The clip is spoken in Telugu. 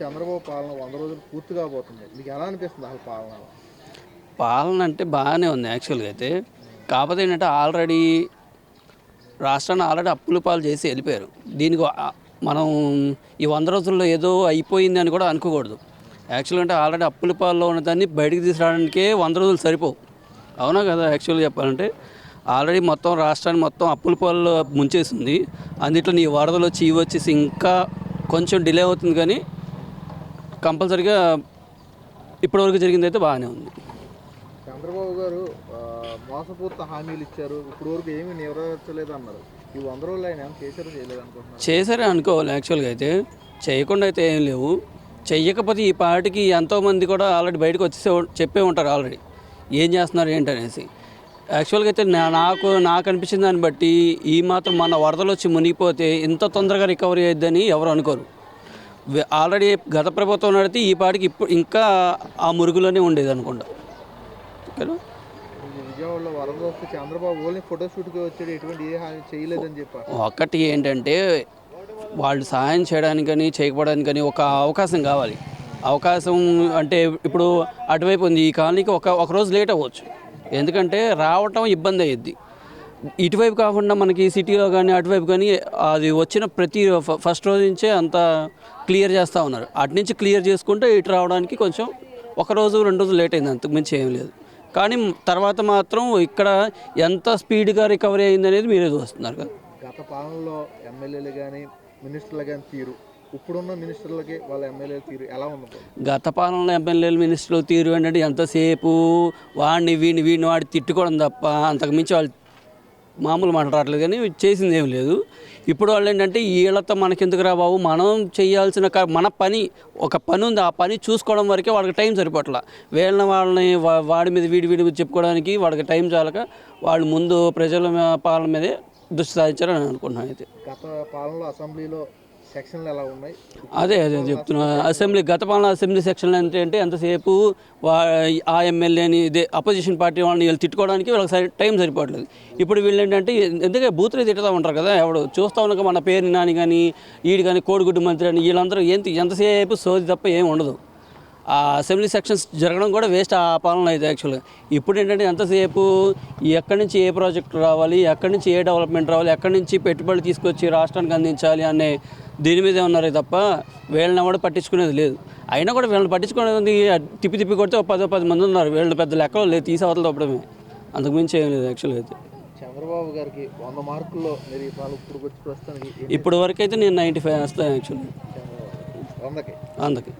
చంద్రబాబు పాలన వంద రోజులు పూర్తి కాబోతుంది. మీకు ఎలా అనిపిస్తుంది అసలు పాలన? పాలన అంటే బాగానే ఉంది యాక్చువల్గా అయితే. కాకపోతే ఏంటంటే ఆల్రెడీ రాష్ట్రాన్ని ఆల్రెడీ అప్పుల పాలు చేసి వెళ్ళిపోయారు. దీనికి మనం ఈ వంద రోజుల్లో ఏదో అయిపోయింది అని కూడా అనుకోకూడదు. యాక్చువల్గా అంటే ఆల్రెడీ అప్పుల పాల్లో ఉన్న దాన్ని బయటికి తీసుకురావడానికే వంద రోజులు సరిపోవు. అవునా కదా యాక్చువల్గా చెప్పాలంటే? ఆల్రెడీ మొత్తం రాష్ట్రాన్ని మొత్తం అప్పుల పాల్లో ముంచేసింది. అందుట్లో నీ వరదలు వచ్చి ఇవి వచ్చేసి ఇంకా కొంచెం డిలే అవుతుంది కానీ కంపల్సరీగా ఇప్పటివరకు జరిగింది అయితే బాగానే ఉంది. చంద్రబాబు గారు మోసపూరిత హామీలు ఇచ్చారు. ఇప్పుడు వరకు ఏమీ నెరవేర్చలేదు అన్నారు ఈ వంద రోజులు ఆయన చేశారో చేయలేదు అనుకుంటున్నారు చేశారే అనుకోవాలి యాక్చువల్గా అయితే. చేయకుండా అయితే ఏం లేవు. చెయ్యకపోతే ఈ పార్టీకి ఎంతోమంది కూడా ఆల్రెడీ బయటకు వచ్చేసే చెప్పే ఉంటారు ఆల్రెడీ. ఏం చేస్తున్నారు ఏంటనేసి. యాక్చువల్గా అయితే నా- నాకు నాకు అనిపించిన దాన్ని బట్టి ఈ మాత్రం మన వరదలు వచ్చి మునిగిపోతే ఇంత తొందరగా రికవరీ అయ్యిద్దని ఎవరు అనుకోరు. ఆల్రెడీ గత ప్రభుత్వం నడితే ఈ పాటికి ఇప్పుడు ఇంకా ఆ మురుగులోనే ఉండేది అనుకుంటా. ఓకేనా? ఈ విజయవాడలో వరద వస్తే చంద్రబాబు ఓన్లీ ఫోటోషూట్కి వచ్చాడు ఎటువంటి ఏ చేయలేదని చెప్పారు ఒకటి ఏంటంటే వాళ్ళు సహాయం చేయడానికని చేయకపోవడానికని ఒక అవకాశం కావాలి. అవకాశం అంటే ఇప్పుడు అటువైపు ఉంది ఈ కాలనీకి ఒక ఒక రోజు లేట్ అవ్వచ్చు. ఎందుకంటే రావటం ఇబ్బంది అయ్యిద్ది. ఇటువైపు కాకుండా మనకి సిటీలో కానీ అటువైపు కానీ అది వచ్చిన ప్రతి ఫస్ట్ రోజు నుంచే అంత క్లియర్ చేస్తూ ఉన్నారు. అటు నుంచి క్లియర్ చేసుకుంటే ఇటు రావడానికి కొంచెం ఒక రోజు రెండు రోజులు లేట్ అయింది అంతకు మించి ఏం లేదు. కానీ తర్వాత మాత్రం ఇక్కడ ఎంత స్పీడ్గా రికవరీ అయింది అనేది మీరే చూస్తున్నారు కదా. గత పాలనలో ఎమ్మెల్యేలు కానీ మినిస్టర్లు కానీ తీరు. ఇప్పుడున్న మినిస్టర్లకి వాళ్ళ ఎమ్మెల్యేల తీరు ఎలా ఉంది గత పాలనలో ఎమ్మెల్యేలు మినిస్టర్లు తీరు ఏంటంటే ఎంతసేపు వాడిని వీడిని వీడిని వాడి తిట్టుకోవడం తప్ప అంతకు మించి వాళ్ళు మామూలు మాట్లాడలేదు కానీ చేసింది ఏం లేదు. ఇప్పుడు వాళ్ళు ఏంటంటే వీళ్ళతో మనకెందుకు రా బాబు? మనం చేయాల్సిన మన పని ఒక పని ఉంది. ఆ పని చూసుకోవడం వరకే వాళ్ళకి టైం సరిపోట్ల. వీళ్ళని వాళ్ళని వాడి మీద వీడి వీడి మీద చెప్పుకోవడానికి వాళ్ళకి టైం చాలక వాళ్ళు ముందు ప్రజల పాలన మీదే దృష్టి సాధించారని నేను అనుకుంటున్నాను అయితే. గత పాలనలో అసెంబ్లీలో సెక్షన్లు ఎలా ఉన్నాయి? అదే అదే చెప్తున్నా. అసెంబ్లీ గత పాలన అసెంబ్లీ సెక్షన్లు అంటే అంటే ఎంతసేపు వా ఆ ఎమ్మెల్యేని ఇదే అపోజిషన్ పార్టీ వాళ్ళని వీళ్ళు తిట్టుకోవడానికి వాళ్ళకి సరి టైం సరిపోవట్లేదు ఇప్పుడు వీళ్ళు ఏంటంటే ఎందుకంటే బూతులు తిట్టుతూ ఉంటారు కదా ఎవడు చూస్తూ ఉన్నాక మన పేరు నాని కానీ ఈడు కానీ కోడిగుడ్డు మంత్రి అని వీళ్ళందరూ ఎంత ఎంతసేపు సోది తప్ప ఏమి ఉండదు. అసెంబ్లీ సెక్షన్స్ జరగడం కూడా వేస్ట్ ఆ పాలన అయితే యాక్చువల్గా ఇప్పుడు ఏంటంటే ఎంతసేపు ఎక్కడి నుంచి ఏ ప్రాజెక్ట్ రావాలి ఎక్కడి నుంచి ఏ డెవలప్మెంట్ రావాలి ఎక్కడి నుంచి పెట్టుబడులు తీసుకొచ్చి రాష్ట్రానికి అందించాలి అనే దీని మీదే ఉన్నారే తప్ప వీళ్ళని కూడా పట్టించుకునేది లేదు. అయినా కూడా వీళ్ళని పట్టించుకునేది. తిప్పి తిప్పి కొడితే ఒక పదో పది మంది ఉన్నారు. వీళ్ళు పెద్ద లెక్కలు లేదు తీసి అవతల తప్పడమే అంతకుమించి ఏం లేదు యాక్చువల్గా అయితే. చంద్రబాబు గారికి వంద మార్కుల్లో మీరు ఇప్పుడు వరకు అయితే నేను నైంటీ ఫైవ్ వేస్తాను యాక్చువల్లీ వందకి. అందుకే